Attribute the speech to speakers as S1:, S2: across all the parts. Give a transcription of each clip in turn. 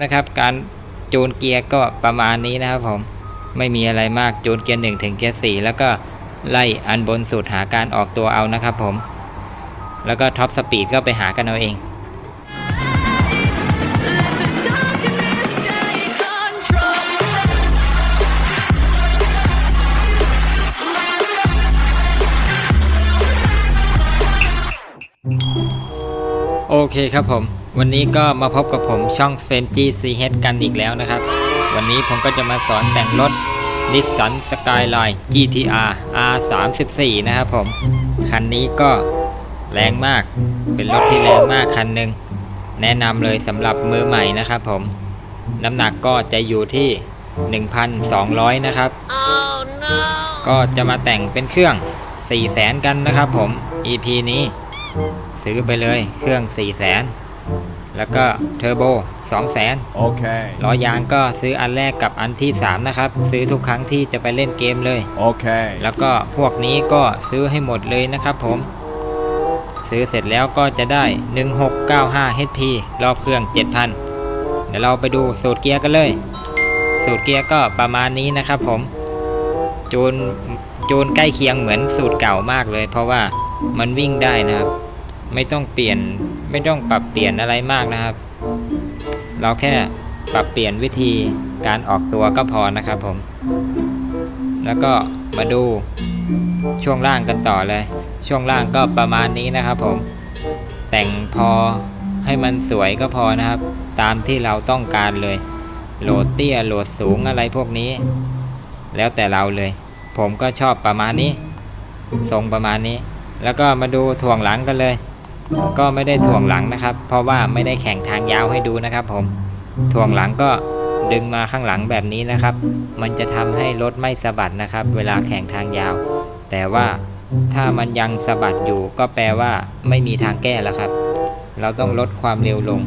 S1: นะครับ การจูนเกียร์ก็ประมาณนี้นะครับผมไม่มีอะไรมากจูนเกียร์หนึ่งถึงเกียร์สี่แล้วก็ไล่อันบนสุดหาการออกตัวเอานะครับผม แล้วก็ท็อปสปีดก็ไปหากันเอาเองโอเคครับผม วันนี้ก็มาพบกับผมช่องเฟมจีซีเฮดกันอีกแล้วนะครับ วันนี้ผมก็จะมาสอนแต่งรถ Nissan Skyline GTR R34 นะครับผม คันนี้ก็แรงมาก เป็นรถที่แรงมากคันหนึ่งแนะนำเลยสำหรับมือใหม่นะครับผม น้ำหนักก็จะอยู่ที่ 1,200 นะครับ
S2: Oh no.
S1: ก็จะมาแต่งเป็นเครื่อง 4 0 0แสนกันนะครับผม EP นี้ ซื้อไปเลยเครื่อง 4 0 0แสน แล้วก็เทอร์โบ2 0 0แสน
S3: Okay.
S1: ล้อยางก็ซื้ออันแรกกับอันที่ 3 นะครับ ซื้อทุกครั้งที่จะไปเล่นเกมเลย
S3: Okay.
S1: แล้วก็พวกนี้ก็ซื้อให้หมดเลยนะครับผม ซื้อเสร็จแล้วก็จะได้ 1695 HP รอบเครื่อง 7,000 เดี๋ยวเราไปดูสูตรเกียร์กันเลย สูตรเกียร์ก็ประมาณนี้นะครับผม จูนจูนใกล้เคียงเหมือนสูตรเก่ามากเลย เพราะว่ามันวิ่งได้นะครับ ไม่ต้องเปลี่ยนไม่ต้องปรับเปลี่ยนอะไรมากนะครับ เราแค่ปรับเปลี่ยนวิธีการออกตัวก็พอนะครับผม แล้วก็มาดูช่วงล่างกันต่อเลย ช่วงล่างก็ประมาณนี้นะครับผม แต่งพอให้มันสวยก็พอนะครับ ตามที่เราต้องการเลย โหลดเตี้ยโหลดสูงอะไรพวกนี้ แล้วแต่เราเลย ผมก็ชอบประมาณนี้ ทรงประมาณนี้ แล้วก็มาดูถ่วงหลังกันเลย ก็ไม่ได้ถ่วงหลังนะครับ เพราะว่าไม่ได้แข่งทางยาวให้ดูนะครับ ผมถ่วงหลังก็ดึงมาข้างหลังแบบนี้นะครับ มันจะทำให้รถไม่สะบัดนะครับ เวลาแข่งทางยาว แต่ว่าถ้ามันยังสะบัดอยู่ก็แปลว่าไม่มีทางแก้แล้วครับ เราต้องลดความเร็วลง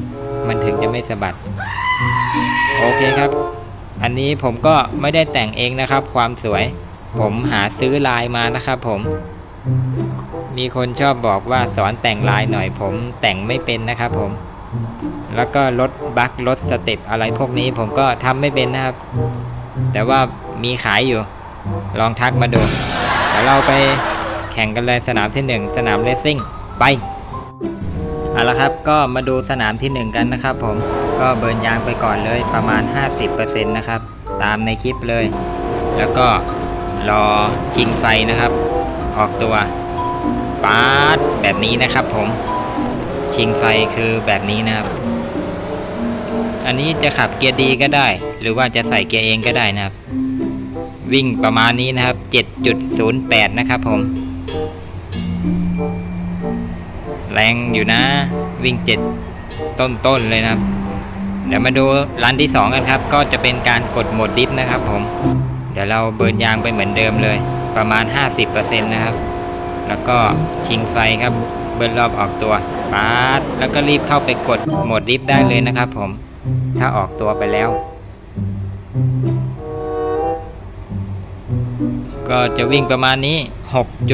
S1: มันถึงจะไม่สะบัด โอเคครับ อันนี้ผมก็ไม่ได้แต่งเองนะครับ ความสวย ผมหาซื้อลายมานะครับ ผม มีคนชอบบอกว่าสอนแต่งลายหน่อยผมแต่งไม่เป็นนะครับผม แล้วก็ลดบัคลดสเต็ปอะไรพวกนี้ผมก็ทำไม่เป็นนะครับ แต่ว่ามีขายอยู่ ลองทักมาดูเดี๋ยวเราไปแข่งกันเลยสนามที่1สนามเลสซิ่งไปเอาละครับก็มาดูสนามที่หนึ่1กันนะครับผมก็เบิร์นยางไปก่อนเลยประมาณ 50%นะครับ ตามในคลิปเลย แล้วก็รอชิงไฟนะครับ ออกตัว ปาดแบบนี้นะครับผม ชิงไฟคือแบบนี้นะครับ อันนี้จะขับเกียร์ดีก็ได้ หรือว่าจะใส่เกียร์เองก็ได้นะครับ วิ่งประมาณนี้นะครับ 7.08 นะครับผม แรงอยู่นะ วิ่ง 7 ต้นๆเลยนะครับเดี๋ยวมาดูร้านที่ 2 กันครับ ก็จะเป็นการกดโหมดดิฟนะครับผม เดี๋ยวเราเบิร์นยางไปเหมือนเดิมเลย ประมาณ 50%นะครับ แล้วก็ชิงไฟครับ เบิร์นรอบออกตัวปาดแล้วก็รีบเข้าไปกดโหมดดิฟได้เลยนะครับผม ถ้าออกตัวไปแล้ว ก็จะวิ่งประมาณนี้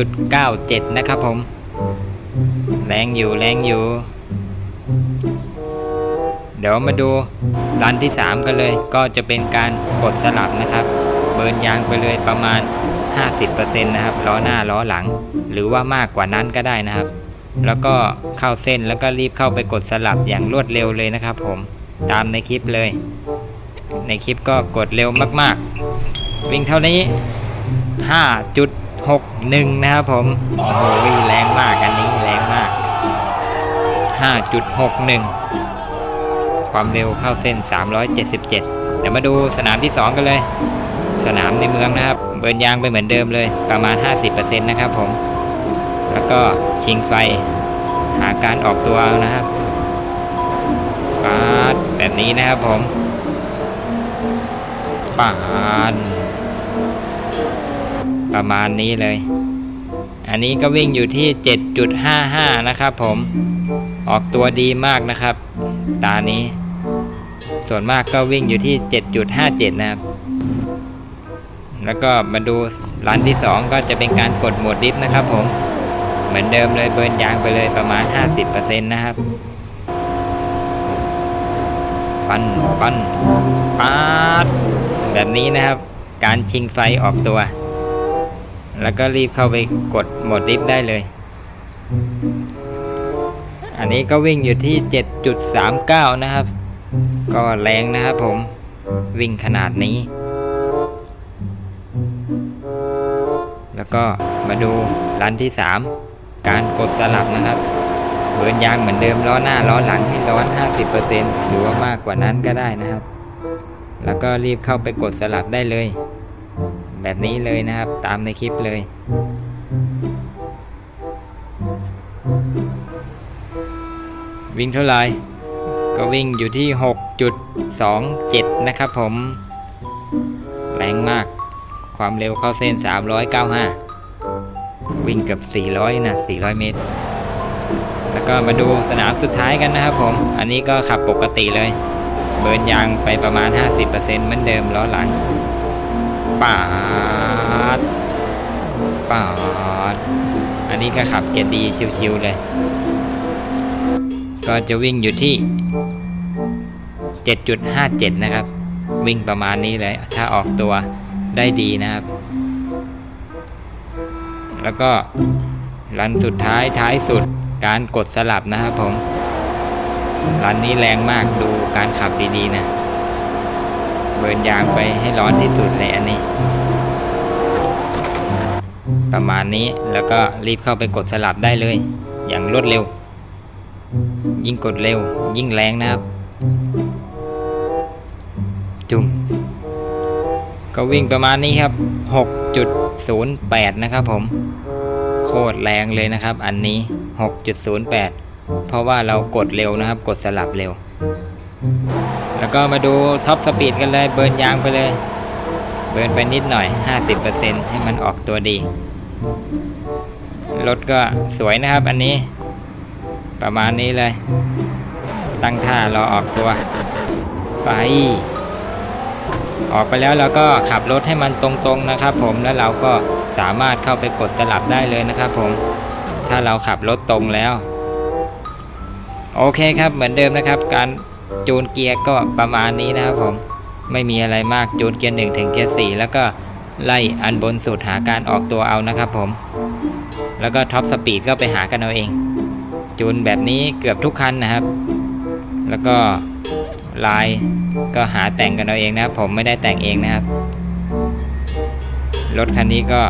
S1: 6.97 นะครับผม แรงอยู่แรงอยู่ เดี๋ยวมาดูรันที่ 3 กันเลย ก็จะเป็นการกดสลับนะครับ เบิร์นยางไปเลยประมาณ 50%นะครับ ล้อหน้าล้อหลัง หรือว่ามากกว่านั้นก็ได้นะครับ แล้วก็เข้าเส้นแล้วก็รีบเข้าไปกดสลับอย่างรวดเร็วเลยนะครับ ผมตามในคลิปเลย ในคลิปก็กดเร็วมากๆ วิ่งเท่านี้ 5.61 นะครับผมโอ้โหแรงมากอันนี้แรงมาก 5.61 ความเร็วเข้าเส้น 377 เดี๋ยวมาดูสนามที่ 2 กันเลย สนามในเมืองนะครับ เบิร์นยางไปเหมือนเดิมเลยประมาณ 50%นะครับผม แล้วก็ชิงไฟ หาการออกตัวนะครับปาดแบบนี้นะครับผมปาดประมาณนี้เลย อันนี้ก็วิ่งอยู่ที่ 7.55 นะครับผมออกตัวดีมากนะครับ ตานี้ ส่วนมากก็วิ่งอยู่ที่ 7.57 นะครับ แล้วก็มาดูร้านที่ 2 ก็จะเป็นการกดโหมดดิฟนะครับผม เหมือนเดิมเลยเบิร์นยางไปเลยประมาณ 50%นะครับ ปั้นปั้นปาดแบบนี้นะครับ การชิงไฟออกตัว แล้วก็รีบเข้าไปกดหมดดิฟได้เลย อันนี้ก็วิ่งอยู่ที่ 7.39 นะครับ ก็แรงนะครับผมวิ่งขนาดนี้ แล้วก็มาดูรันที่ 3 การกดสลับนะครับเบิร์นยางเหมือนเดิมล้อหน้าล้อหลังให้ร้อน 50%หรือว่ามากกว่านั้นก็ได้นะครับ แล้วก็รีบเข้าไปกดสลับได้เลย แบบนี้เลยนะครับตามในคลิปเลย วิ่งเท่าไหร่ก็วิ่งอยู่ที่ 6.27 นะครับผม แรงมากความเร็วเข้าเส้น 395 วิ่งเกับ400 นะ 400 เมตร แล้วก็มาดูสนามสุดท้ายกันนะครับผม อันนี้ก็ขับปกติเลย เบิร์นยางไปประมาณ 50%เหมือนเดิมล้อหลังปาดปาดอันนี้ก็ขับเกียร์ดีชิวๆเลย ก็จะวิ่งอยู่ที่ 7.57 นะครับ วิ่งประมาณนี้เลย ถ้าออกตัวได้ดีนะครับ แล้วก็รันสุดท้ายท้ายสุดการกดสลับนะครับผมรันนี้แรงมากดูการขับดีๆนะ เบิร์นยางไปให้ร้อนที่สุดเลยอันนี้ ประมาณนี้แล้วก็รีบเข้าไปกดสลับได้เลย อย่างรวดเร็ว ยิ่งกดเร็วยิ่งแรงนะครับ จุ่ม ก็วิ่งประมาณนี้ครับ 6.08 นะครับผม โคตรแรงเลยนะครับ อันนี้ 6.08 เพราะว่าเรากดเร็วนะครับ กดสลับเร็ว แล้วก็มาดูท็อปสปีดกันเลย เบิร์นยางไปเลย เบิร์นไปนิดหน่อย 50%ให้มันออกตัวดี รถก็สวยนะครับอันนี้ ประมาณนี้เลย ตั้งท่ารอออกตัว ไป ออกไปแล้วเราก็ขับรถให้มันตรงๆนะครับ ผมแล้วเราก็สามารถเข้าไปกดสลับได้เลยนะครับ ผมถ้าเราขับรถตรงแล้ว โอเคครับเหมือนเดิมนะครับ การจูนเกียร์ก็ประมาณนี้นะครับผมไม่มีอะไรมากจูนเกียร์หนึ่งถึงเกียร์สี่แล้วก็ไล่อันบนสุดหาการออกตัวเอานะครับผม แล้วก็ท็อปสปีดก็ไปหากันเอาเอง จูนแบบนี้เกือบทุกคันนะครับ แล้วก็ ลาย ก็หาแต่งกันเอาเองนะครับ ผมไม่ได้แต่งเองนะครับ รถคันนี้ก็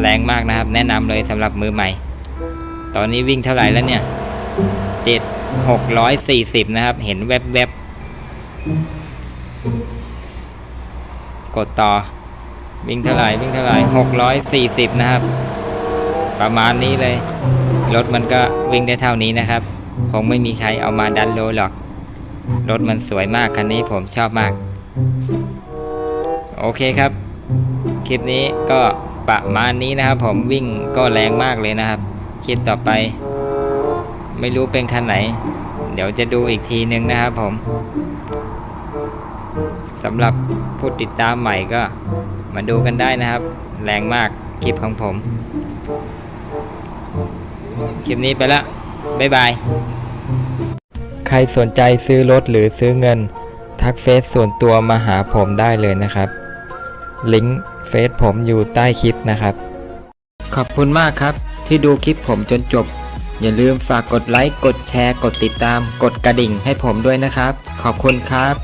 S1: แรงมากนะครับ แนะนำเลยสำหรับมือใหม่ ตอนนี้วิ่งเท่าไหร่แล้วเนี่ยเจ็ดหกร้อยสี่สิบนะครับ เห็นแวบๆ กดต่อ วิ่งเท่าไหร่วิ่งเท่าไหร่หกร้อยสี่สิบนะครับ ประมาณนี้เลย รถมันก็วิ่งได้เท่านี้นะครับ คงไม่มีใครเอามาดันโลหรอก รถมันสวยมากคันนี้ผมชอบมาก โอเคครับ คลิปนี้ก็ประมาณนี้นะครับ ผมวิ่งก็แรงมากเลยนะครับ คลิปต่อไป ไม่รู้เป็นคันไหน เดี๋ยวจะดูอีกทีนึงนะครับผมสำหรับผู้ติดตามใหม่ก็มาดูกันได้นะครับ แรงมากคลิปของผม คลิปนี้ไปละบ๊ายบาย ใครสนใจซื้อรถหรือซื้อเงิน ทักเฟซส่วนตัวมาหาผมได้เลยนะครับ ลิงก์เฟซผมอยู่ใต้คลิปนะครับ ขอบคุณมากครับ ที่ดูคลิปผมจนจบ อย่าลืมฝากกดไลค์ กดแชร์ กดติดตาม กดกระดิ่งให้ผมด้วยนะครับ ขอบคุณครับ